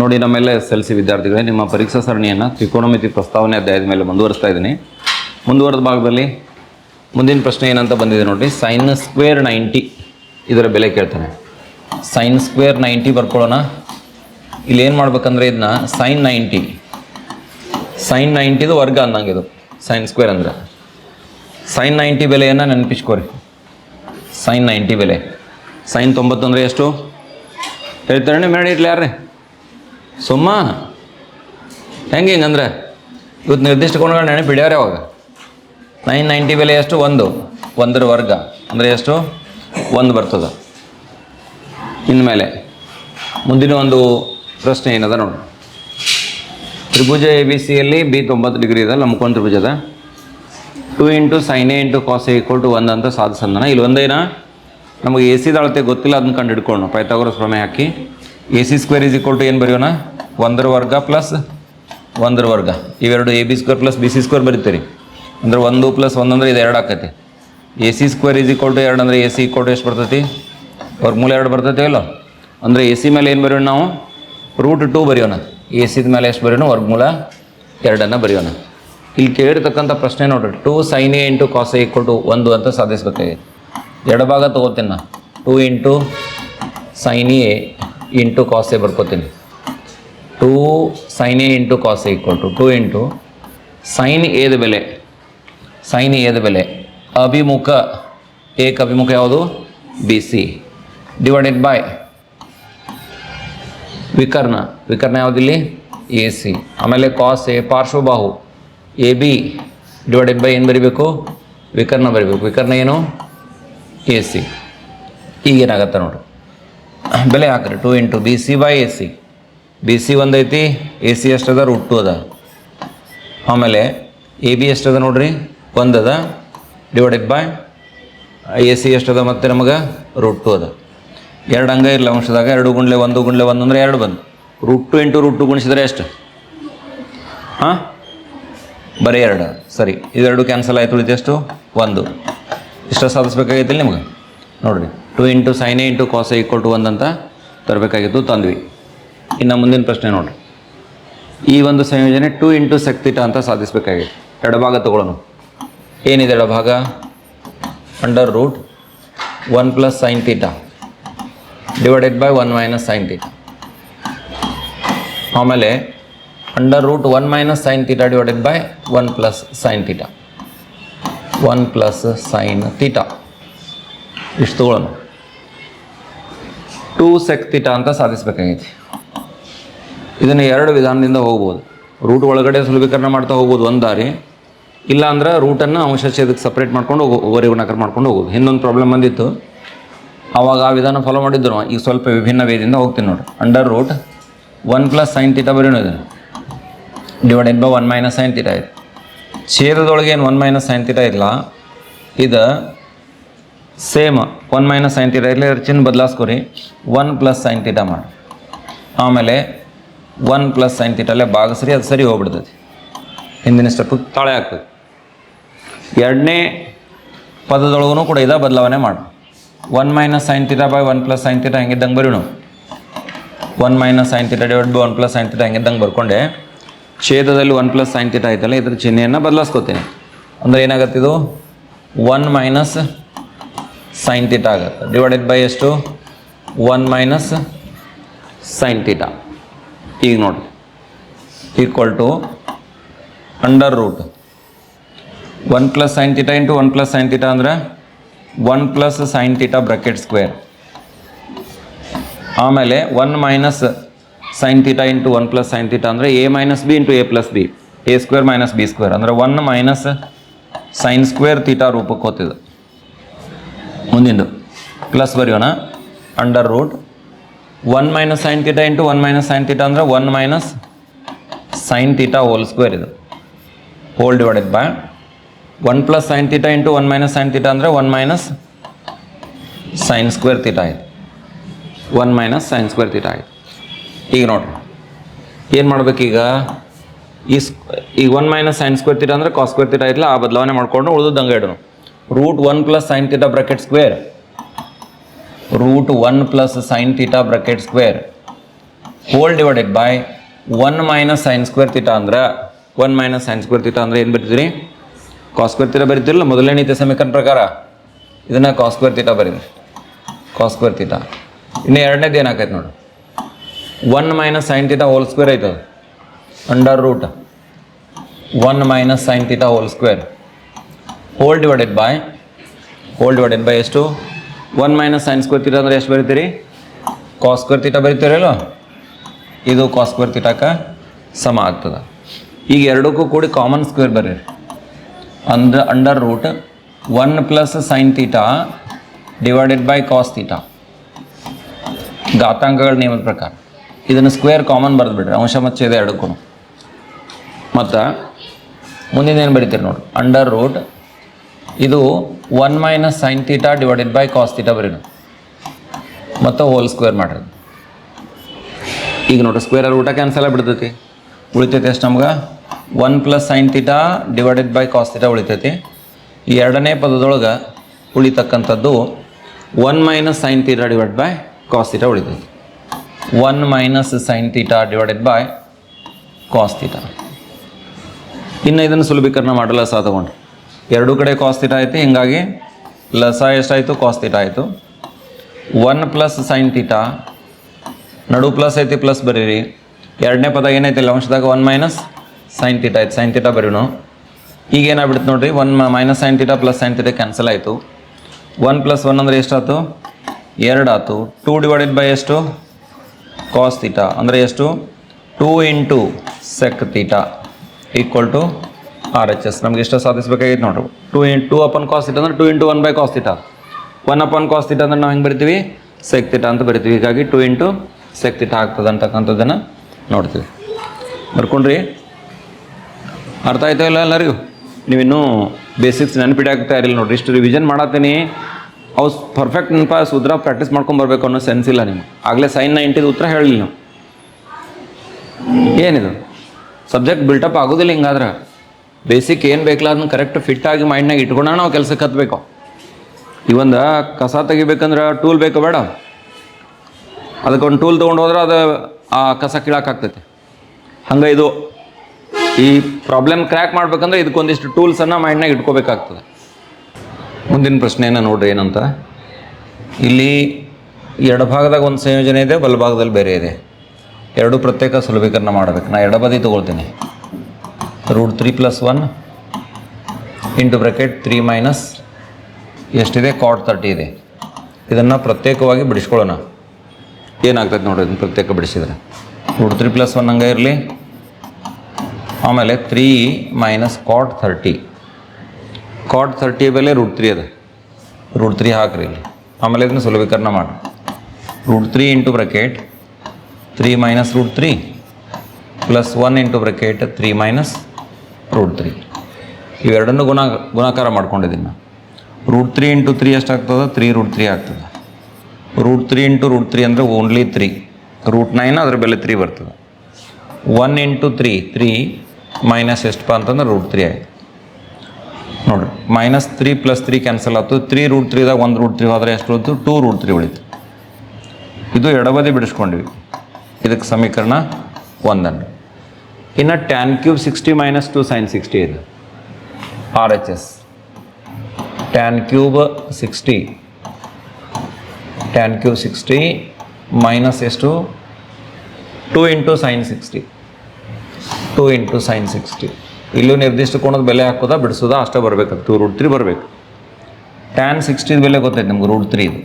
ನೋಡಿ ನಮ್ಮೆಲ್ಲ S L C ವಿದ್ಯಾರ್ಥಿಗಳೇ, ನಿಮ್ಮ ಪರೀಕ್ಷಾ ಸರಣಿಯನ್ನು ತ್ರಿಕೋಣಮಿತಿ ಪ್ರಸ್ತಾವನೆ ಅಧ್ಯಾಯದ ಮೇಲೆ ಮುಂದುವರಿಸ್ತಾ ಇದ್ದೀನಿ. ಮುಂದುವರೆದ ಭಾಗದಲ್ಲಿ ಮುಂದಿನ ಪ್ರಶ್ನೆ ಏನಂತ ಬಂದಿದೆ ನೋಡಿ ಸೈನ್ ಸ್ಕ್ವೇರ್ ನೈಂಟಿ ಇದರ ಬೆಲೆ ಕೇಳ್ತಾನೆ. ಸೈನ್ ಸ್ಕ್ವೇರ್ ನೈಂಟಿ ಬರ್ಕೊಳ್ಳೋಣ. ಇಲ್ಲಿ ಏನು ಮಾಡ್ಬೇಕಂದ್ರೆ ಇದನ್ನ ಸೈನ್ ನೈಂಟಿ ಸೈನ್ ನೈಂಟಿದು ವರ್ಗ ಅಂದಂಗೆ ಇದು. ಸೈನ್ ಸ್ಕ್ವೇರ್ ಅಂದ್ರೆ. ಸೈನ್ ನೈಂಟಿ ಬೆಲೆಯನ್ನು ನೆನಪಿಸ್ಕೋರಿ. ಸೈನ್ ನೈಂಟಿ ಬೆಲೆ. ಸೈನ್ ತೊಂಬತ್ತಂದರೆ ಎಷ್ಟು? ಹೇಳ್ತಾರೆ ಮೇಡ ಇರ್ಲಿ ಯಾರ್ರಿ? ಸುಮ್ಮ. ಹೆಂಗೆ ಹಿಂಗಂದ್ರೆ? ಇವತ್ತು ನಿರ್ದಿಷ್ಟ ಗುಣಗಳು ನೆನಪು ಹಿಡಿಯೋರೆ ಅವಾಗ ನೈನ್ ನೈಂಟಿ ಬೆಲೆ ಎಷ್ಟು? ಒಂದು. ಒಂದರ ವರ್ಗ. ಅಂದರೆ ಎಷ್ಟು? ಒಂದು ಬರ್ತದೆ. ಇನ್ಮೇಲೆ ಮುಂದಿನ ಒಂದು ಪ್ರಶ್ನೆ ಏನದ ನೋಡಿ. ತ್ರಿಭುಜ ಎ ಬಿ ಸಿಯಲ್ಲಿ ಬಿ ತೊಂಬತ್ತು ಡಿಗ್ರಿ ಇದೆ. ಲಂಬಕೋನ ತ್ರಿಭುಜದ? Two into sine A into cos A equal to ಒಂದು ಅಂತ ಸಾಧಿಸಂದನ ಇಲ್ಲಿ ಒಂದೇನ ನಮಗೆ ಎ ಸಿದ ಅಳತೆ ಗೊತ್ತಿಲ್ಲ, ಅದನ್ನ ಕಂಡು ಹಿಡ್ಕೊಂಡು ಪೈಥಾಗೋರಸ್ ಪ್ರಮೇಯ ಹಾಕಿ. A C square is equal to ಏನು ಬರೆಯೋಣ? ಒಂದರ ವರ್ಗ ಪ್ಲಸ್ ಒಂದರ ವರ್ಗ. ಇವೆರಡು A B square plus B C square ಬರೀತೀರಿ. ಅಂದ್ರೆ ಒಂದು ಪ್ಲಸ್ ಒಂದು ಅಂದ್ರೆ ಇದು ಎರಡು ಆಕೈತಿ. A C square is equal to ಎರಡು ಅಂದರೆ ಎ ಸಿ ಈಕ್ವಲ್ ಟು ಎಷ್ಟು ಬರ್ತೈತಿ? ವರ್ಗಮೂಲ ಎರಡು ಬರ್ತೈತಿ ಇಲ್ಲ ಅಂದರೆ ಎ ಸಿ ಮೇಲೆ ಏನು ಬರೆಯೋಣ ನಾವು? ರೂಟ್ ಟು ಬರೆಯೋಣ. ಎ ಸಿದ ಮೇಲೆ ಎಷ್ಟು ಬರೆಯೋಣ? ವರ್ಗಮೂಲ ಎರಡನ್ನು ಬರೆಯೋಣ. ಇಲ್ಲಿ ಕೇಳಿರ್ತಕ್ಕಂಥ ಪ್ರಶ್ನೆ ನೋಡ್ರಿ. Two sine A into cos A equal to ಒಂದು ಅಂತ ಸಾಧಿಸ್ಬೇಕಾಗಿದೆ ಎಡಭಾಗ ತೊಗೋತೀನಿ ನಾ. Two into sine A into cos A ಬರ್ಕೋತೀನಿ. Two sine A into cos A equal to two into sine ಎದ ಬೆಲೆ ಸೈನ್ ಎದ ಬೆಲೆ, ಅಭಿಮುಖ, ಏಕ ಅಭಿಮುಖ ಯಾವುದು? ಬಿ ಸಿ ಡಿವೈಡೆಡ್ ಬೈ ವಿಕರ್ಣ ವಿಕರ್ಣ ಯಾವುದಿಲ್ಲಿ ಎ ಸಿ ಆಮೇಲೆ ಕಾಸ್ ಎ ಪಾರ್ಶ್ವಬಾಹು ಎ ಬಿ ಡಿವೈಡೆಡ್ ಬೈ ಏನು ಬರಿಬೇಕು? ವಿಕರ್ಣ ಬರಿಬೇಕು. ವಿಕರ್ಣ ಏನು? ಎ ಸಿ ಈಗೇನಾಗತ್ತೆ ನೋಡ್ರಿ ಬೆಲೆ ಹಾಕ್ರಿ two into B C by A C B C ಒಂದೈತಿ A C ಎಷ್ಟದ ರೂಟ್ ಟು ಅದ. ಆಮೇಲೆ ಎ ಬಿ ಎಷ್ಟದ ನೋಡ್ರಿ ಒಂದದ ಡಿವೈಡೆಡ್ ಬೈ ಎ ಸಿ ಎಷ್ಟದ ಮತ್ತು ನಮಗೆ ರೂಟ್ ಟು ಅದ. ಎರಡು ಅಂಗ ಇರಲ್ಲ ಅಂಶದಾಗ ಎರಡು ಗುಂಡ್ಲೆ ಒಂದು ಗುಂಡ್ಲೆ ಒಂದು ಅಂದರೆ ಎರಡು ಬಂದು. Root two into root two ಗುಣಿಸಿದ್ರೆ ಎಷ್ಟು? ಹಾಂ? ಬರೀ ಎರಡು. ಸರಿ, ಇದೆರಡು ಕ್ಯಾನ್ಸಲ್ ಆಯ್ತು ಎಷ್ಟು? ಒಂದು. ಇಷ್ಟ ಸಾಧಿಸ್ಬೇಕಾಗೈತಿ ನಿಮ್ಗೆ? ನೋಡಿರಿ two into sine A into cos equal to ಒಂದು ಅಂತ ತರಬೇಕಾಗಿತ್ತು, ತಂದ್ವಿ. ಇನ್ನು ಮುಂದಿನ ಪ್ರಶ್ನೆ ನೋಡಿರಿ. ಈ ಒಂದು ಸಂಯೋಜನೆ ಟೂ ಇಂಟು ಸೆಕ್ತಿಟ ಅಂತ ಸಾಧಿಸಬೇಕಾಗಿದೆ. ಎಡಭಾಗ ತಗೊಳ್ಳೋಣ. ಏನಿದೆ ಎಡಭಾಗ under root one plus sine theta divided by one minus sine theta ಆಮೇಲೆ under root one minus sine theta divided by one plus sine theta one plus sine theta ಇಷ್ಟು ತಗೊಳ್ಳೋಣ. ಟೂ ಸೆಕ್ ಅಂತ ಸಾಧಿಸಬೇಕಾಗೈತಿ ಇದನ್ನು ಎರಡು ವಿಧಾನದಿಂದ ಹೋಗ್ಬೋದು. ರೂಟ್ ಒಳಗಡೆ ಸುಲಭೀಕರಣ ಮಾಡ್ತಾ ಹೋಗ್ಬೋದು ಒಂದು ದಾರಿ. ಇಲ್ಲ ಅಂದ್ರೆ ಅಂಶ ಛೇದಕ್ಕೆ ಸಪ್ರೇಟ್ ಮಾಡ್ಕೊಂಡು ಹೋಗೋ ಓವರಿಗುಣಾಕಾರ ಮಾಡ್ಕೊಂಡು ಹೋಗೋದು. ಇನ್ನೊಂದು ಪ್ರಾಬ್ಲಮ್ ಬಂದಿತ್ತು. ಆವಾಗ ಆ ವಿಧಾನ ಫಾಲೋ ಮಾಡಿದ್ರು ಈಗ ಸ್ವಲ್ಪ ವಿಭಿನ್ನ ವೇದಿಂದ ಹೋಗ್ತೀನಿ ನೋಡಿ. Under root one plus sine theta ಬರೀ ಇದನ್ನು divided by one minus sine theta ಇದೆ ಛೇದದೊಳಗೆ ಏನು ಒನ್ ಮೈನಸ್ ಸೈನ್ ತೀಟ ಇಲ್ಲ? ಇದು same one minus sine theta ಇರಲಿ ಚಿನ್ನ ಬದಲಾಸ್ಕೊರಿ. ಒನ್ ಪ್ಲಸ್ ಸೈನ್ ತೀಟ ಮಾಡಿ. ಆಮೇಲೆ ಒನ್ ಪ್ಲಸ್ ಸೈನ್ ತೀಟಲ್ಲೇ ಭಾಗಸರಿ, ಅದು ಸರಿ ಹೋಗ್ಬಿಡ್ತೈತಿ. ಹಿಂದಿನ ಸ್ಟೆಪ್ ತಾಳೆ ಆಗ್ತದೆ ಎರಡನೇ ಪದದೊಳಗೂ ಕೂಡ ಇದೇ ಬದಲಾವಣೆ ಮಾಡು. One minus sine theta by one plus sine theta ಹೆಂಗಿದ್ದಂಗೆ ಬರೀ ನಾವು one minus sine theta divide by one plus sine theta ಹೆಂಗಿದ್ದಂಗೆ ಬರ್ಕೊಂಡೆ? ಛೇದದಲ್ಲಿ ಒನ್ ಪ್ಲಸ್ ಸೈನ್ ತೀಟ ಆಯ್ತಲ್ಲ ಇದ್ರ ಚಿಹ್ನೆಯನ್ನು ಬದಲಾಸ್ಕೋತೀನಿ. ಅಂದರೆ ಏನಾಗತ್ತಿದು ಒನ್ ಮೈನಸ್ ಸೈನ್ ತೀಟ ಆಗುತ್ತೆ. ಡಿವೈಡೆಡ್ ಬೈ ಎಷ್ಟು? ಒನ್ ಮೈನಸ್ ಸೈನ್ ತೀಟಾ ಈಗ ನೋಡಿ. Equal to under root one plus sine theta into one plus sine theta ಅಂದರೆ one plus sine theta bracket square ಆಮೇಲೆ one minus sine theta into one plus sine theta ಅಂದರೆ A minus B into A plus B A square minus B square ಅಂದರೆ one minus sine square theta ರೂಪಕ್ಕೆ ಹೋಗ್ತಿದೆ. ಮುಂದಿಂದು. Plus ಬರೆಯೋಣ. Under root one minus sine theta into one minus sine theta ಅಂದರೆ one minus sine theta whole square ಇದು. Whole divided by one plus sine theta into one minus sine theta ಅಂದರೆ one minus sine square theta ಇದೆ one minus sine square theta ಆಯಿತು. ಈಗ ನೋಡಿರಿ. ಏನು ಮಾಡ್ಬೇಕೀಗ ಈ ಸ್ಕ್ ಈಗ one minus sine square theta ಅಂದರೆ ಕಾಸ್ ಸ್ಕ್ವೇರ್ ತೀಟಾ ಇರಲ್ಲ ಆ ಬದಲಾವಣೆ ಮಾಡ್ಕೊಂಡು ದಂಗೆ ಇಡೋಣ root one plus sine theta bracket square root one plus sine theta bracket square whole divided by one minus sine square theta ಅಂದ್ರೆ one minus sine square theta ಅಂದ್ರೆ ಏನು ಬರ್ತೀರಿ? ಕಾಸ್ ಸ್ಕ್ವೇರ್ ತೀಟ ಬರೀತಿರಲ್ಲ, ಮೊದಲನೇ ಸಮೀಕರಣ ಪ್ರಕಾರ. ಇದನ್ನು ಕಾಸ್ ಸ್ಕ್ವೇರ್ ತೀಟ ಬರೀರಿ. Cos theta ಇನ್ನು ಎರಡನೇದು ಏನಾಗೈತೆ ನೋಡು. One minus sine theta whole square ಐತದ under root one minus sine theta whole square whole divided by whole divided by ಎಷ್ಟು? One minus sine square theta ಅಂದ್ರೆ ಎಷ್ಟು ಬರಿತೀರಿ? ಕಾಸ್ ಸ್ಕ್ವೇರ್ ತೀಟ ಬರಿತೀರಲ್ಲೋ ಇದು ಕಾಸ್ ಸ್ಕ್ವೇರ್ ತೀಟಕ್ಕೆ ಸಮ ಆಗ್ತದೆ. ಈಗ ಎರಡಕ್ಕೂ ಕೂಡಿ ಕಾಮನ್ ಸ್ಕ್ವೇರ್ ಬರೀರಿ. ಅಂದ್ರ under root one plus sine theta divided by cos theta ಘಾತಾಂಕಗಳ ನಿಯಮದ ಪ್ರಕಾರ. ಇದನ್ನು ಸ್ಕ್ವೇರ್ ಕಾಮನ್ ಬರೆದು ಬಿಡ್ರಿ. ಅಂಶ ಮಚ್ಚ ಇದೆ ಎರಡಕ್ಕೂ ಮತ್ತು ಮುಂದಿನ ಏನು ಬರೀತೀರಿ ನೋಡಿ ಅಂಡರ್ ರೂಟ್ ಇದು one minus sine theta divided by cos theta ಬರೀನು. ಮತ್ತು ಹೋಲ್ ಸ್ಕ್ವೇರ್ ಮಾಡ್ರಿ. ಈಗ ನೋಡ್ರಿ ಸ್ಕ್ವೇರ್ ಊಟ ಕ್ಯಾನ್ಸಲ್ ಆಗಿಬಿಡ್ತೈತಿ. ಉಳಿತೈತಿ ಎಷ್ಟು ನಮ್ಗೆ? One plus sine theta divided by cos theta ಉಳಿತೈತಿ. ಎರಡನೇ ಪದದೊಳಗೆ ಉಳಿತಕ್ಕಂಥದ್ದು one minus sine theta divide by cos theta ಉಳಿತೈತಿ. One minus sine theta divided by cos theta ಇನ್ನು ಇದನ್ನು ಸುಲಭೀಕರಣ ಮಾಡಲ್ಲ ಸಹ ತಗೊಂಡ್ರಿ. ಎರಡೂ ಕಡೆ ಕಾಸ್ ಆಯಿತು ಹಿಂಗಾಗಿ ಲಸ ಎಷ್ಟಾಯಿತು? ಕಾಸ್ ಆಯಿತು. ಒನ್ ಪ್ಲಸ್ ಸೈನ್ ತೀಟಾ ನಡು ಪ್ಲಸ್ ಐತಿ ಪ್ಲಸ್ ಬರೀರಿ. ಎರಡನೇ ಪದ ಏನೈತಿ? ಲಂಶದಾಗ ಒನ್ ಮೈನಸ್ ಸೈನ್ ತೀಟ ಐತಿ. ಸೈನ್ ತೀಟ ಬರೀನು. ಈಗ ಏನಾಗ್ಬಿಡ್ತು ನೋಡಿರಿ one minus sine theta plus sine theta cancel ಆಯಿತು. ಒನ್ ಪ್ಲಸ್ ಒನ್ ಅಂದರೆ ಎಷ್ಟಾಯ್ತು? ಎರಡು ಆಯ್ತು. ಟೂ ಡಿವೈಡೆಡ್ ಬೈ ಎಷ್ಟು? ಕಾಸ್ ತೀಟ ಅಂದರೆ ಎಷ್ಟು? Two into sec theta equal to R H S ನಮ್ಗೆ ಎಷ್ಟು ಸಾಧಿಸಬೇಕಾಗಿತ್ತು ನೋಡ್ರಿ. Two in two upon cos theta ಅಂದ್ರೆ two into one by cos ಇಟ್ಟ ಒನ್ ಅಪನ್ ಕಾಸ್ ತೀಟ ಅಂದ್ರೆ ನಾವು ಹೆಂಗೆ ಬರಿತೀವಿ? ಸೆಕ್ ತಿಟ ಅಂತ ಬರಿತೀವಿ. ಹೀಗಾಗಿ ಟೂ ಇಂಟು ಸೆಕ್ ತಿಟ ಆಗ್ತದೆ ಅಂತಕ್ಕಂಥದ್ದನ್ನು ನೋಡ್ತೀವಿ. ಬರ್ಕೊಂಡ್ರಿ. ಅರ್ಥ ಆಯ್ತಾ ಇಲ್ಲ ಎಲ್ಲರಿಗೂ? ನೀವಿನ್ನೂ ಬೇಸಿಕ್ಸ್ ನೆನಪಿಡಾಗ್ತಾ ಇರಲಿಲ್ಲ ನೋಡ್ರಿ. ಇಷ್ಟು ರಿವಿಷನ್ ಮಾಡತ್ತೀನಿ. ಅವು ಪರ್ಫೆಕ್ಟ್ ನೆನಪ ಸೂತ್ರ ಪ್ರಾಕ್ಟೀಸ್ ಮಾಡ್ಕೊಂಡು ಬರ್ಬೇಕು ಅನ್ನೋ ಸೆನ್ಸ್ ಇಲ್ಲ ನಿಮ್ಗೆ. ಆಗಲೇ ಸೈನ್ ನೈಂಟಿದು ಉತ್ತರ ಹೇಳಿಲ್ಲ ನೀವು. ಏನಿದು? ಸಬ್ಜೆಕ್ಟ್ ಬಿಲ್ಟಪ್ ಆಗೋದಿಲ್ಲ ಹಿಂಗಾದ್ರೆ. ಬೇಸಿಕ್ ಏನು ಬೇಕಲ್ಲ ಅದನ್ನ ಕರೆಕ್ಟ್ ಫಿಟ್ಟಾಗಿ ಮೈಂಡ್ನಾಗ ಇಟ್ಕೊಂಡ ನಾವು ಕೆಲಸಕ್ಕೆ ಹತ್ಬೇಕು. ಇವೊಂದು ಕಸ ತೆಗಿಬೇಕಂದ್ರೆ ಟೂಲ್ ಬೇಕು ಬೇಡ. ಅದಕ್ಕೊಂದು ಟೂಲ್ ತೊಗೊಂಡು ಹೋದ್ರೆ ಅದು ಆ ಕಸ ಕೀಳಕ್ಕಾಗ್ತೈತಿ ಹಂಗೆ ಇದು ಈ ಪ್ರಾಬ್ಲಮ್ ಕ್ರ್ಯಾಕ್ ಮಾಡ್ಬೇಕಂದ್ರೆ ಇದಕ್ಕೊಂದಿಷ್ಟು ಟೂಲ್ಸನ್ನು ಮೈಂಡ್ನಾಗ ಇಟ್ಕೋಬೇಕಾಗ್ತದೆ. ಮುಂದಿನ ಪ್ರಶ್ನೆಯನ್ನು ನೋಡ್ರಿ ಏನಂತ. ಇಲ್ಲಿ ಎರಡು ಭಾಗದಾಗ ಒಂದು ಸಂಯೋಜನೆ ಇದೆ, ಬಲಭಾಗದಲ್ಲಿ ಬೇರೆ ಇದೆ. ಎರಡು ಪ್ರತ್ಯೇಕ ಸುಲಭೀಕರಣ ಮಾಡಬೇಕು. ನಾ ಎಡಬದಿ ತೊಗೊಳ್ತೀನಿ. Root three plus one into bracket three minus ಎಷ್ಟಿದೆ? ಕಾಟ್ ತರ್ಟಿ ಇದೆ. ಇದನ್ನು ಪ್ರತ್ಯೇಕವಾಗಿ ಬಿಡಿಸ್ಕೊಳ್ಳೋಣ. ಏನಾಗ್ತೈತೆ ನೋಡಿ ಇದನ್ನು ಪ್ರತ್ಯೇಕ ಬಿಡಿಸಿದ್ರೆ. ರೂಟ್ ತ್ರೀ ಪ್ಲಸ್ ಒನ್ ಹಂಗೆ ಇರಲಿ. ಆಮೇಲೆ three minus cot thirty cot thirty ಬೆಲೆ ರೂಟ್ ತ್ರೀ ಅದ. ರೂಟ್ ತ್ರೀ ಹಾಕ್ರಿ ಇಲ್ಲಿ. ಆಮೇಲೆ ಇದನ್ನು ಸುಲಭೀಕರಣ ಮಾಡಿ. Root three into bracket three minus root three plus one into bracket three minus root three ಇವೆರಡನ್ನು ಗುಣ, ಗುಣಾಕಾರ ಮಾಡ್ಕೊಂಡಿದ್ದೀನಿ ನಾನು. ರೂಟ್ ತ್ರೀ ಇಂಟು ತ್ರೀ ಎಷ್ಟಾಗ್ತದೆ? ತ್ರೀ ರೂಟ್ ತ್ರೀ ಆಗ್ತದೆ. Root three into root three ಅಂದರೆ ಓನ್ಲಿ ತ್ರೀ ರೂಟ್ ನೈನ್ ಅದ್ರ ಬೆಲೆ ತ್ರೀ ಬರ್ತದೆ. One into three three minus ಎಷ್ಟಪ್ಪ ಅಂತಂದ್ರೆ ರೂಟ್ ತ್ರೀ ಆಯಿತು. ನೋಡಿರಿ minus three plus three cancel ಆಯ್ತು ತ್ರೀ ರೂಟ್ ತ್ರೀದಾಗ ಒಂದು ರೂಟ್ ತ್ರೀ ಹೋದರೆ ಎಷ್ಟು ಉಳಿತು? ಟೂ ರೂಟ್ ತ್ರೀ ಉಳಿತು. ಇದು ಎಡಬದಿ ಬಿಡಿಸ್ಕೊಂಡ್ವಿ. ಇದಕ್ಕೆ ಸಮೀಕರಣ ಒಂದನ್ನು. ಇನ್ನು tan cube sixty minus two sine sixty ಇದೆ R H S tan cube sixty tan cube sixty minus ಎಷ್ಟು two into sine sixty two into sine sixty ಇಲ್ಲೂ ನಿರ್ದಿಷ್ಟ ಕೋಣದ ಬೆಲೆ ಹಾಕೋದಾ ಬಿಡಿಸೋದಾ ಅಷ್ಟೇ ಬರಬೇಕು ಟು ರೂಟ್ ತ್ರೀ ಬರಬೇಕು ಟ್ಯಾನ್ ಸಿಕ್ಸ್ಟಿದ ಬೆಲೆ ಗೊತ್ತೈತೆ ನಮ್ಗೆ ರೂಟ್ ತ್ರೀ ಇದು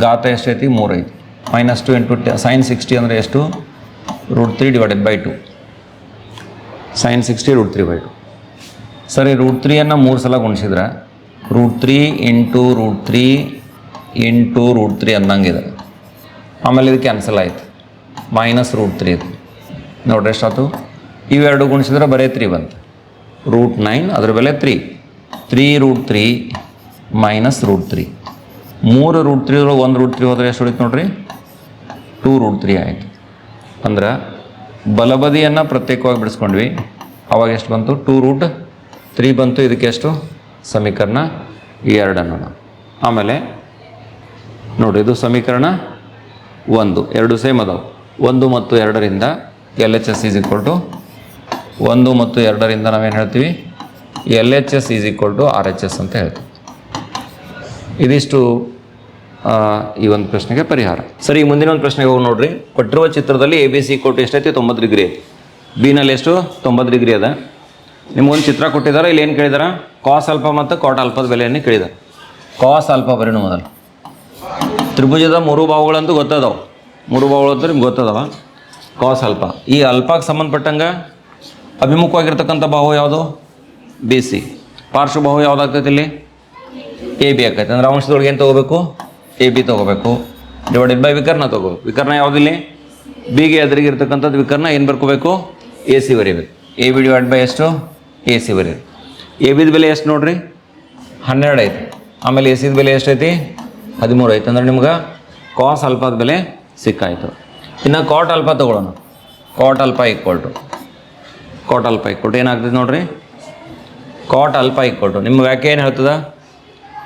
ಗಾತ ಎಷ್ಟೈತಿ ಮೂರು ಐತಿ minus two into sine sixty ಅಂದರೆ ಎಷ್ಟು root three divided by two sine sixty root three by two ಸರಿ ರೂಟ್ ತ್ರೀಯನ್ನು ಮೂರು ಸಲ ಗುಣಿಸಿದ್ರೆ root three into root three into root three ಅಂದಂಗಿದೆ ಆಮೇಲೆ ಇದು ಕ್ಯಾನ್ಸಲ್ ಆಯಿತು ಮೈನಸ್ ರೂಟ್ ತ್ರೀ ಇದು ನೋಡ್ರಿ ಎಷ್ಟಾಯ್ತು ಇವೆರಡು ಗುಣಿಸಿದ್ರೆ ಬರೀ ತ್ರೀ ಬಂತು ರೂಟ್ ನೈನ್ ಅದ್ರ ಬೆಲೆ three three root three minus root three ಮೂರು ರೂಟ್ ತ್ರೀ ಒಂದು ರೂಟ್ ತ್ರೀ ಹೋದ್ರೆ ಎಷ್ಟು ಹೊಡಿತು ನೋಡ್ರಿ ಟೂ ರೂಟ್ ತ್ರೀ ಆಯಿತು ಅಂದ್ರೆ ಬಲಬದಿಯನ್ನು ಪ್ರತ್ಯೇಕವಾಗಿ ಬಿಡಿಸ್ಕೊಂಡ್ವಿ. ಅವಾಗ ಎಷ್ಟು ಬಂತು? ಟೂ ರೂಟ್ ತ್ರೀ ಬಂತು. ಇದಕ್ಕೆ ಎಷ್ಟು? ಸಮೀಕರಣ ಎರಡನ್ನು ಆಮೇಲೆ ನೋಡಿ, ಇದು ಸಮೀಕರಣ ಒಂದು. ಎರಡು ಸೇಮ್ ಅದಾವೆ. ಒಂದು ಮತ್ತು ಎರಡರಿಂದ L H S is equal to ಒಂದು ಮತ್ತು ಎರಡರಿಂದ ನಾವೇನು ಹೇಳ್ತೀವಿ? L H S is equal to R H S ಅಂತ ಹೇಳ್ತೀವಿ. ಇದಿಷ್ಟು ಈ ಒಂದು ಪ್ರಶ್ನೆಗೆ ಪರಿಹಾರ. ಸರಿ, ಈ ಮುಂದಿನ ಒಂದು ಪ್ರಶ್ನೆಗೆ ಹೋಗಿ ನೋಡ್ರಿ. ಕೊಟ್ಟಿರುವ ಚಿತ್ರದಲ್ಲಿ ಎ ಬಿ ಸಿ ಕೋಟ್ ಎಷ್ಟೈತಿ ತೊಂಬತ್ತು ಡಿಗ್ರಿ. ಐತಿ ಬಿನಲ್ಲಿ ಎಷ್ಟು? ತೊಂಬತ್ತು ಡಿಗ್ರಿ ಅದ. ನಿಮ್ಗೊಂದು ಚಿತ್ರ ಕೊಟ್ಟಿದ್ದಾರೆ ಇಲ್ಲಿ ಏನು ಕೇಳಿದಾರ? ಕಾಸ್ ಅಲ್ಪ ಮತ್ತು ಕಾಟ್ ಅಲ್ಪದ ಬೆಲೆಯನ್ನು ಕೇಳಿದ ಕಾಸ್ ಅಲ್ಪ ಬರೀನು ಮೊದಲು. ತ್ರಿಭುಜದ ಮೂರು ಭಾವಗಳಂತೂ ಗೊತ್ತದವು. ಮೂರು ಬಾಹುಗಳು ಅಂತ ನಿಮ್ಗೆ ಗೊತ್ತದವ. ಕಾಸ್ ಅಲ್ಪ. ಈ ಅಲ್ಪಕ್ಕೆ ಸಂಬಂಧಪಟ್ಟಂಗೆ ಅಭಿಮುಖವಾಗಿರ್ತಕ್ಕಂಥ ಬಾಹು ಯಾವುದು? ಬಿ ಸಿ ಪಾರ್ಶ್ವಬಾಹು ಯಾವುದಾಗ್ತೈತಿ ಇಲ್ಲಿ? ಎ ಬಿ ಆಗ್ತೈತೆ. ಅಂದ್ರೆ ಅಂಶದೊಳಗೆ ಏನು ತೊಗೋಬೇಕು? ಎ ಬಿ ತೊಗೋಬೇಕು. ಡಿವೈಡೆಡ್ ಬೈ ವಿಕರ್ಣ ತೊಗೋ. ವಿಕರ್ಣ ಯಾವುದಿಲ್ಲಿ? ಬಿಗೆ ಎದುರಿಗೆ ಇರ್ತಕ್ಕಂಥದ್ದು ವಿಕರ್ಣ ಏನು ಬರ್ಕೋಬೇಕು? ಎ ಸಿ ಬರೀಬೇಕು. ಎ ಬಿ ಡಿವೈಡ್ ಬೈ ಎಷ್ಟು? ಎ ಸಿ ಬರೀಬೇಕು. ಎ ಬಿದ ಬೆಲೆ ಎಷ್ಟು ನೋಡ್ರಿ? ಹನ್ನೆರಡು ಐತಿ. ಆಮೇಲೆ ಎ ಸಿದ ಬೆಲೆ ಎಷ್ಟೈತಿ ಹದಿಮೂರು ಐತೆ. ಅಂದ್ರೆ ನಿಮ್ಗೆ ಕಾಸ್ ಅಲ್ಪದ ಬೆಲೆ ಸಿಕ್ಕಾಯಿತು. ಇನ್ನು ಕಾಟ್ ಅಲ್ಪ ತೊಗೊಳ್ಳೋಣ. Cot alpha equal to cot alpha equal to ಏನಾಗ್ತದೆ ನೋಡ್ರಿ? ಕಾಟ್ ಅಲ್ಪ ಈಕ್ವಲ್ ಟು ನಿಮ್ಮ ವ್ಯಾಖ್ಯೆ ಏನು ಹೇಳ್ತದ?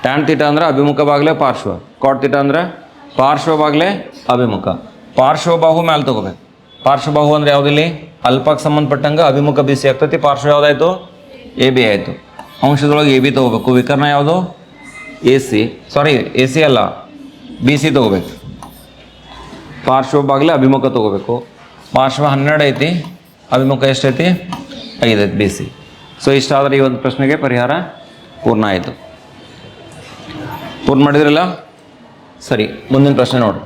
ಟ್ಯಾನ್ ತೀಟ ಅಂದ್ರೆ ಅಭಿಮುಖ ಪಾರ್ಶ್ವ. ಕಾಟ್ ತೀಟ ಅಂದ್ರೆ ಪಾರ್ಶ್ವ ಬಾಗ್ಲೆ ಅಭಿಮುಖ. ಪಾರ್ಶ್ವ ಪಾರ್ಶ್ವಬಾಹು ಮ್ಯಾಲೆ ತೊಗೋಬೇಕು. ಪಾರ್ಶ್ವಬಾಹು ಅಂದರೆ ಯಾವುದಿಲ್ಲಿ? ಅಲ್ಪಕ್ಕೆ ಸಂಬಂಧಪಟ್ಟಂಗೆ ಅಭಿಮುಖ ಬಿ ಸಿ ಆಗ್ತೈತಿ. ಪಾರ್ಶ್ವ ಯಾವುದಾಯಿತು? ಎ ಬಿ ಆಯಿತು. ಅಂಶದೊಳಗೆ ಎ ಬಿ ತೊಗೋಬೇಕು. ವಿಕರ್ಣ ಯಾವುದು? A C. Sorry A C ಅಲ್ಲ. ಬಿ ಸಿ ತೊಗೋಬೇಕು. ಪಾರ್ಶ್ವ ಬಾಗ್ಲೆ ಅಭಿಮುಖ ತಗೋಬೇಕು. ಪಾರ್ಶ್ವ ಹನ್ನೆರಡು ಐತಿ. ಅಭಿಮುಖ ಎಷ್ಟೈತಿ ಐದೈತಿ ಬಿ ಸಿ. ಸೊ ಇಷ್ಟಾದರೆ ಈ ಒಂದು ಪ್ರಶ್ನೆಗೆ ಪರಿಹಾರ ಪೂರ್ಣ ಆಯಿತು. ಪೂರ್ಣ ಮಾಡಿದ್ರಲ್ಲ? ಸರಿ, ಮುಂದಿನ ಪ್ರಶ್ನೆ ನೋಡಿ.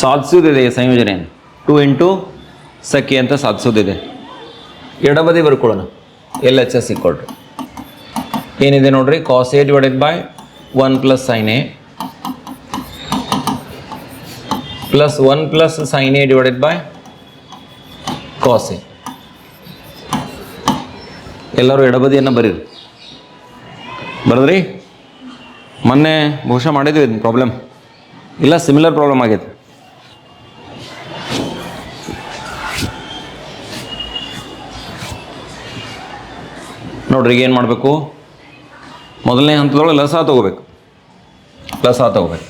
ಸಾಧಿಸೋದಿದೆ ಸಂಯೋಜನೆ? ಟು ಇಂಟು ಸಖಿ ಅಂತ ಸಾಧಿಸೋದಿದೆ ಎಡಬದಿ ಬರ್ಕೊಳ್ಳೋಣ. ಎಲ್ ಎಚ್ ಎಸ್ ಇಕ್ಕೊಳ್ರಿ ಏನಿದೆ ನೋಡ್ರಿ? Cos A divided by one plus sine A plus one plus sine A divided by cos A ಎಲ್ಲರೂ ಎಡಬದಿಯನ್ನು ಬರೀರಿ. ಬರದ್ರಿ? ಮೊನ್ನೆ ಬಹುಶಃ ಮಾಡಿದ್ವಿ ಪ್ರಾಬ್ಲಮ್ ಇಲ್ಲ ಸಿಮಿಲರ್ ಪ್ರಾಬ್ಲಮ್ ಆಗೈತೆ. ನೋಡ್ರಿ ಏನು ಮಾಡಬೇಕು? ಮೊದಲನೇ ಹಂತದೊಳಗೆ ಲಸ ತಗೋಬೇಕು. ಲಸ ತೊಗೋಬೇಕು.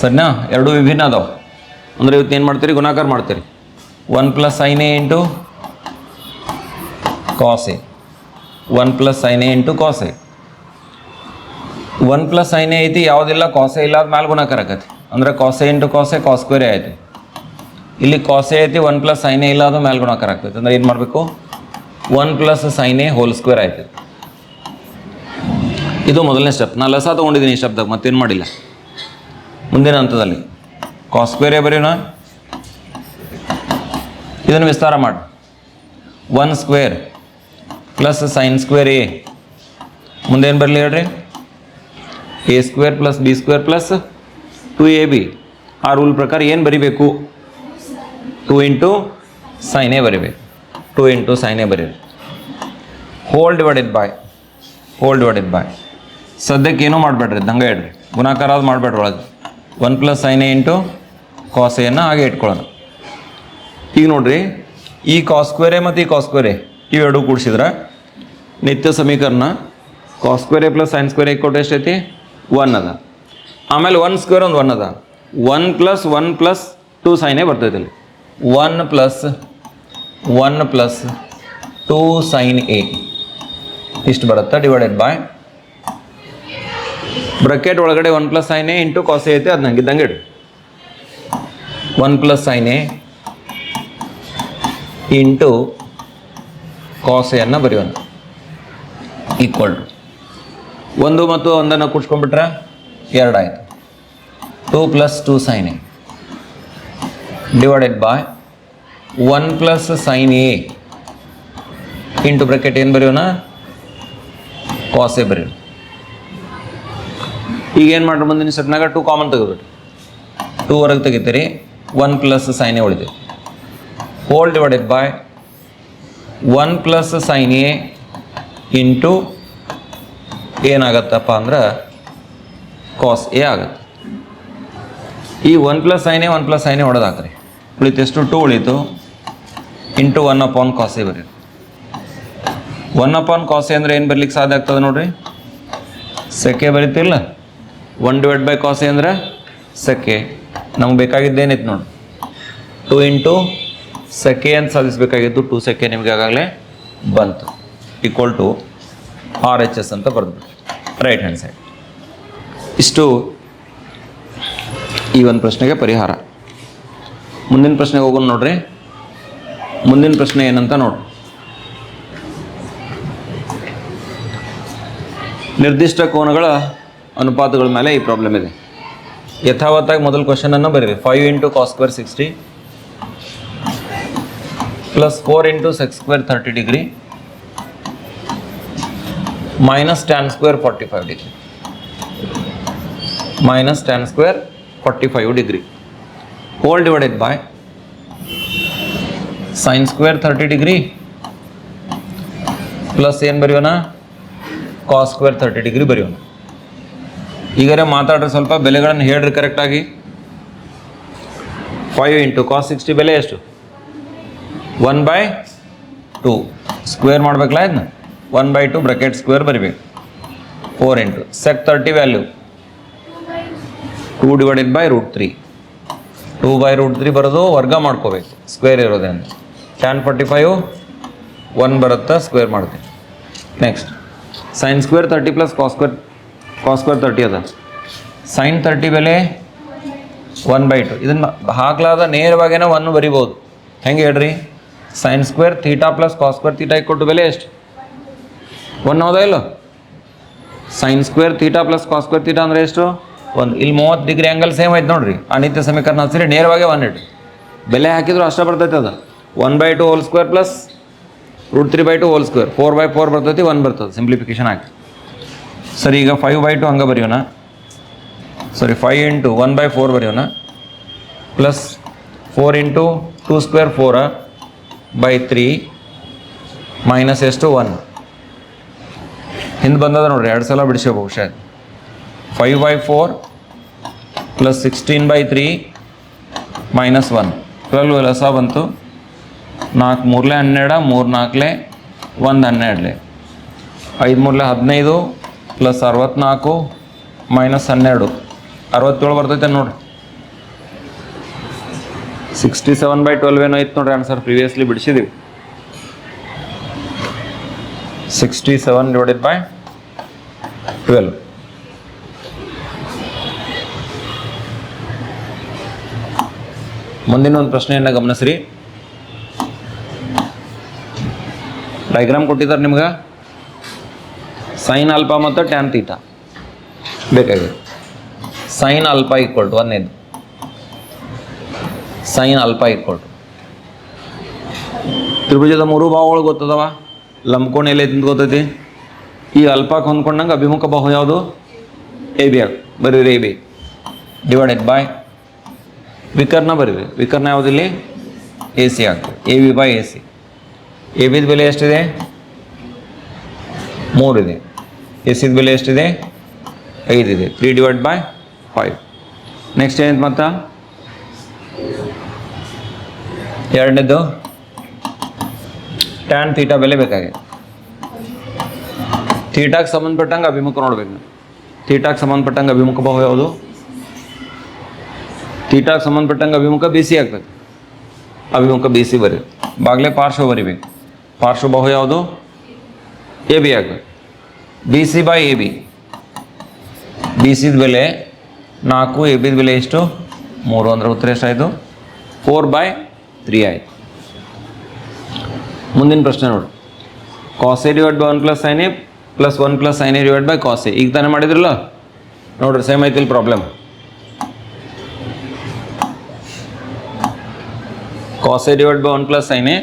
ಸರಿನಾ? ಎರಡು ವಿಭಿನ್ನ ಅದಾವೆ. ಅಂದರೆ ಇವತ್ತು ಏನು ಮಾಡ್ತೀರಿ? ಗುಣಾಕಾರ ಮಾಡ್ತೀರಿ. One plus sine A into cos A one plus sine A into cos A one plus A ಐತಿ, ಯಾವುದಿಲ್ಲ ಕಾಸೆ ಇಲ್ಲ ಅದು ಮ್ಯಾಲೆ ಗುಣಾಕಾರ ಆಕತಿ. ಅಂದ್ರೆ ಕಾಸೆ ಇಂಟು ಕಾಸೆ ಕಾಸ್ ಸ್ಕ್ವೇರ್ ಆಯಿತು ಇಲ್ಲಿ ಕಾಸೆ ಐತಿ, ಒನ್ ಪ್ಲಸ್ ಸೈನ್ ಇಲ್ಲ ಅದು ಮ್ಯಾಲೆ ಗುಣಾಕಾರ ಆಗ್ತೈತೆ. ಅಂದ್ರೆ ಏನು ಮಾಡಬೇಕು? One plus sine whole square ಆಯ್ತು. ಇದು ಮೊದಲನೇ ಸ್ಟೆಪ್ ನಾನು ಲಸ ತೊಗೊಂಡಿದ್ದೀನಿ ಈ ಶಬ್ದಕ್ಕೆ ಮತ್ತೇನು ಮಾಡಿಲ್ಲ. ಮುಂದಿನ ಹಂತದಲ್ಲಿ. ಕಾಸ್ ಸ್ಕ್ವೇರ್ ಬರೀನಾ ಇದನ್ನು ವಿಸ್ತಾರ ಮಾಡಿ. One square plus sine square A ಮುಂದೇನು ಬರಲಿ ಹೇಳ್ರಿ? A square plus B square plus two A B ಆ ರೂಲ್ ಪ್ರಕಾರ ಏನು ಬರಿಬೇಕು? ಟು ಇಂಟು ಸೈನೇ ಬರಿಬೇಕು. ಟು ಇಂಟು ಸೈನೇ ಬರೀರಿ. Whole divided by whole divided by ಸದ್ಯಕ್ಕೆ ಏನೂ ಮಾಡಬೇಡ್ರಿ ಹಂಗೆ ಇಡ್ರಿ ಗುಣಾಕಾರ ಅದು ಮಾಡಬೇಡ್ರಿ ಒಳಗೆ. One plus sine into cos ಹಾಗೆ ಇಟ್ಕೊಳ್ಳೋಣ. ಈಗ ನೋಡ್ರಿ, ಈ ಕಾಸ್ಕ್ವೇರೆ ಸ್ಕ್ವೇರೆ ಮತ್ತು ಈ ಕಾಸ್ಕ್ವೇರೆ ಇವೆರಡೂ ಕೂಡಿಸಿದ್ರೆ ನಿತ್ಯ ಸಮೀಕರಣ ಕಾಸ್ಕ್ವೇರೆ ಸ್ಕ್ವೇರೆ ಪ್ಲಸ್ ಸೈನ್ ಸ್ಕ್ವೇರೆ ಕೊಟ್ಟು ಎಷ್ಟೈತಿ? ಒನ್ ಅದ. ಆಮೇಲೆ ಒನ್ ಸ್ಕ್ವೇರ್ ಒಂದು ಒನ್ ಅದ. One plus one plus two ಸೈನೇ ಬರ್ತೈತೆ ಇಲ್ಲಿ. One plus one plus two sine A ಇಷ್ಟು ಬರುತ್ತೆ? ಡಿವೈಡೆಡ್ ಬೈ ಬ್ರಕೆಟ್ ಒಳಗಡೆ one plus sine A into cos A ಐತೆ ಅದು ನಂಗಿದ್ದಂಗೆ ಇಡು. One plus sine A into cos ಎನ್ನು ಬರೆಯೋಣ. ಈಕ್ವಲ್ ಒಂದು ಮತ್ತು ಒಂದನ್ನು ಕೂಡ್ಸ್ಕೊಂಡ್ಬಿಟ್ರೆ ಎರಡಾಯಿತು. Two plus two sine A. Divided by one plus sine A. Into bracket ಏನು ಬರೆಯೋಣ? ಕಾಸ್ ಬರೆಯೋಣ. ಈಗ ಏನು ಮಾಡ್ರಿ ಮುಂದಿನ ಸೆಟ್ನಾಗ? ಟೂ ಕಾಮನ್ ತೆಗೆದ್ಬಿಟ್ರಿ ಟೂ ವರ್ಗ ತೆಗಿತೀರಿ. One plus sign A ಉಳಿದೈತಿ whole divided by one plus sine A into ಏನಾಗತ್ತಪ್ಪ ಅಂದ್ರೆ ಕಾಸ್ ಎ ಆಗತ್ತೆ. ಈ ಒನ್ ಪ್ಲಸ್ ಸೈನೇ ಒನ್ ಪ್ಲಸ್ ಸೈನೇ ಹೊಡೆದಾಕ್ರಿ. ಉಳಿತು ಎಷ್ಟು ಟು ಉಳಿತು. Into one upon cos A ಬರೀ ಒನ್ ಅಪಾನ್ ಕಾಸ್ ಎ ಅಂದರೆ ಏನು ಬರ್ಲಿಕ್ಕೆ ಸಾಧ್ಯ ಆಗ್ತದೆ ನೋಡ್ರಿ? ಸೆಕೆ ಬರೀತಿಲ್ಲ ಒನ್ ಡಿವೈಡ್ ಬೈ ಕಾಸ್ ಅಂದರೆ ಸೆಕೆ ನಮ್ಗೆ ಬೇಕಾಗಿದ್ದೇನಿತ್ತು ನೋಡಿ ಟು ಇಂಟು ಸೆಕೆ ಅಂತ ಸಾಧಿಸಬೇಕಾಗಿತ್ತು ಟು ಸೆಕೆ ನಿಮಗೆ ಆಗಾಗಲೇ ಬಂತು. Equal to R H S ಅಂತ ಬರೆದ್ಬಿಟ್ಟು ರೈಟ್ ಹ್ಯಾಂಡ್ ಸೈಡ್ ಇಷ್ಟು ಈ ಒಂದು ಪ್ರಶ್ನೆಗೆ ಪರಿಹಾರ. ಮುಂದಿನ ಪ್ರಶ್ನೆಗೆ ಹೋಗೋಣ ನೋಡ್ರಿ. ಮುಂದಿನ ಪ್ರಶ್ನೆ ಏನಂತ ನೋಡ್ರಿ. ನಿರ್ದಿಷ್ಟ ಕೋನಗಳ ಅನುಪಾತಗಳ ಮೇಲೆ ಈ ಪ್ರಾಬ್ಲಮ್ ಇದೆ. ಯಥಾವತ್ತಾಗಿ ಮೊದಲು ಕ್ವಶನನ್ನು ಬರೀರಿ. Five into cos square sixty plus four into sec square thirty degree square forty five degree minus tan square forty five degree whole divided by sine square thirty degree plus ಏನು ಬರೆಯೋಣ? ಕಾಸ್ square thirty degree ಬರೆಯೋಣ. ಈಗಾರೆ ಮಾತಾಡ್ರಿ ಸ್ವಲ್ಪ ಬೆಲೆಗಳನ್ನು ಹೇಳ್ರಿ ಕರೆಕ್ಟಾಗಿ five into cos sixty ಬೆಲೆ ಎಷ್ಟು? ಒನ್ ಬೈ ಟು ಸ್ಕ್ವೇರ್ ಮಾಡ್ಬೇಕಲ್ಲ ಇದನ್ನ one by two bracket square ಬರಿಬೇಕು. Four into sec thirty value two divided by root three two by root three ಬರೋದು ವರ್ಗ ಮಾಡ್ಕೋಬೇಕು. ಸ್ಕ್ವೇರ್ ಇರೋದೇನು ಟ್ಯಾನ್ ಫಾರ್ಟಿ ಫೈವ್ ಒನ್ ಬರುತ್ತಾ ಸ್ಕ್ವೇರ್ ಮಾಡ್ತೀನಿ next sine square thirty plus cos square square thirty ಅದ. Sign thirty ಬೆಲೆ one by two ಇದನ್ನು ಹಾಕ್ಲಾದ ನೇರವಾಗೇನೆ ಒನ್ ಬರಿಬೋದು. ಹೆಂಗೆ ಹೇಳ್ರಿ? Sine square theta plus cos square theta ಕೊಟ್ಟು ಬೆಲೆ ಎಷ್ಟು? ಒನ್ ಹೌದಾ ಇಲ್ಲ? Sine square theta plus cos square theta ಅಂದರೆ ಎಷ್ಟು? ಒಂದು. ಇಲ್ಲಿ ಮೂವತ್ತು ಡಿಗ್ರಿ ಆ್ಯಂಗಲ್ ಸೇಮ್ ಐತೆ ನೋಡಿರಿ. ಅನಿತ್ಯ ಸಮೀಕರಣ ಹಚ್ಚಿರಿ, ನೇರವಾಗಿ ಒನ್ ಇಟ್ಟು ಬೆಲೆ ಹಾಕಿದ್ರು ಅಷ್ಟೇ ಬರ್ತೈತೆ ಅದು. One by two whole square plus root three by two whole square four by four ಬರ್ತೈತಿ ಒನ್ ಬರ್ತದೆ. ಸಿಂಪ್ಲಿಫಿಕೇಶನ್ ಹಾಕಿ. ಸರಿ, ಈಗ ಫೈವ್ ಬೈ ಟು ಹಂಗೆ ಬರೆಯೋಣ. Sorry five into one by four ಬರೆಯೋಣ. Plus four into two square four by three minus ಎಷ್ಟು? One ಹಿಂದೆ ಬಂದದ ನೋಡ್ರಿ, ಎರಡು ಸಲ ಬಿಡಿಸೋ ಬಹುಶಃ. Five by four plus sixteen by three minus one twelve ಲಸ ಬಂತು. ನಾಲ್ಕು ಮೂರಲೆ ಹನ್ನೆರಡು, ಮೂರು ನಾಲ್ಕಲೆ ಒಂದು ಹನ್ನೆರಡಲೆ. ಐದು ಮೂರಲೆ ಹದಿನೈದು ಪ್ಲಸ್ ಅರವತ್ತ್ನಾಲ್ಕು ಮೈನಸ್ ಹನ್ನೆರಡು. ಅರವತ್ತೇಳು ಬರ್ತೈತೆ ನೋಡ್ರಿ. ಸಿಕ್ಸ್ಟಿ ಸೆವೆನ್ ಬೈ ಟ್ವೆಲ್ವ್ ಏನೋ ಐತೆ ನೋಡ್ರಿ answer previously ಬಿಡಿಸಿದ್ದೀವಿ sixty seven divided by twelve ಮುಂದಿನ ಒಂದು ಪ್ರಶ್ನೆಯನ್ನು ಗಮನಿಸ್ರಿ. ಡೈಗ್ರಾಮ್ ಕೊಟ್ಟಿದ್ದಾರೆ ನಿಮ್ಗೆ? ಸೈನ್ ಅಲ್ಪ ಮತ್ತು ಟ್ಯಾನ್ ತೀಟ ಬೇಕಾಗಿದೆ. ಸೈನ್ ಅಲ್ಪ ಈಕ್ವಲ್ ಟು ಒಂದೇದು ಸೈನ್ ಅಲ್ಪ ಈಕ್ವಲ್ ಟು ತ್ರಿಭುಜದ ಮೂರು ಭಾವಗಳು ಗೊತ್ತದವ? ಲಂಬಕೋಣ ಎಲೆ ಅಂತ ಗೊತ್ತೈತಿ? ಈ ಅಲ್ಪಕ್ಕೆ ಹೊಂದ್ಕೊಂಡಂಗೆ ಅಭಿಮುಖ ಬಾಹು ಯಾವುದು? ಎ ಬಿ ಆಗ ಬರೀರಿ ಎ ಬಿ ಡಿವೈಡೆಡ್ ಬೈ ವಿಕರ್ಣ ಬರೀರಿ. ವಿಕರ್ಣ ಯಾವುದಿಲ್ಲಿ ಎ ಸಿ ಆಗ್ತದೆ. A B by A C A ಬಿದ ಬೆಲೆ ಎಷ್ಟಿದೆ? ಮೂರಿದೆ ಎ ಸಿದ ಬೆಲೆ ಎಷ್ಟಿದೆ? ಐದಿದೆ three divide by five next ಏನಿದೆ ಮತ್ತ? ಎರಡನೇದು? ಟ್ಯಾನ್ ತೀಟಾ ಬೆಲೆ ಬೇಕಾಗಿದೆ ತೀಟಾಗೆ ಸಂಬಂಧಪಟ್ಟಂಗೆ ಅಭಿಮುಖ ನೋಡ್ಬೇಕು ನೀವು ತೀಟಾಗೆ ಸಂಬಂಧಪಟ್ಟಂಗೆ ಅಭಿಮುಖ ಬಾಹು ಯಾವುದು ತೀಟಾಗೆ ಸಂಬಂಧಪಟ್ಟಂಗೆ ಅಭಿಮುಖ ಬಿ ಸಿ ಆಗ್ತದೆ ಅಭಿಮುಖ ಬಿ ಸಿ ಬರೀ ಬಾಗ್ಲೆ ಪಾರ್ಶ್ವ ಬರಿಬೇಕು ಪಾರ್ಶ್ವ ಬಾಹು ಯಾವುದು ಎ ಬಿ ಆಗ್ತದೆ B C by A B B ಸಿದ ಬೆಲೆ ನಾಲ್ಕು ಎ ಬಿದ ಬೆಲೆ ಎಷ್ಟು ಮೂರು ಅಂದರೆ ಉತ್ತರ ಎಷ್ಟಾಯಿತು ಫೋರ್ ಬೈ ತ್ರೀ ಆಯಿತು ಮುಂದಿನ ಪ್ರಶ್ನೆ ನೋಡಿ. Cos A divide by one plus sine A plus one plus sine A divide by cos A ಈಗ ತಾನೇ ಮಾಡಿದ್ರಲ್ಲ? ನೋಡ್ರಿ same ಐತಿಲ್ problem cos A divide by one plus sine A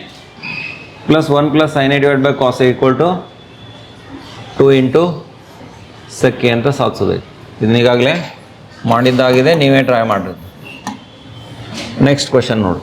plus one plus sine A divide by cos A equal to two into ಸೆಕೆ ಅಂತ ಸಾಧಿಸೋದೈತಿ ಇದನ್ನೀಗಾಗಲೇ ಮಾಡಿದ್ದಾಗಿದೆ, ನೀವೇ try ಮಾಡಿರಿ. Next question ನೋಡಿ.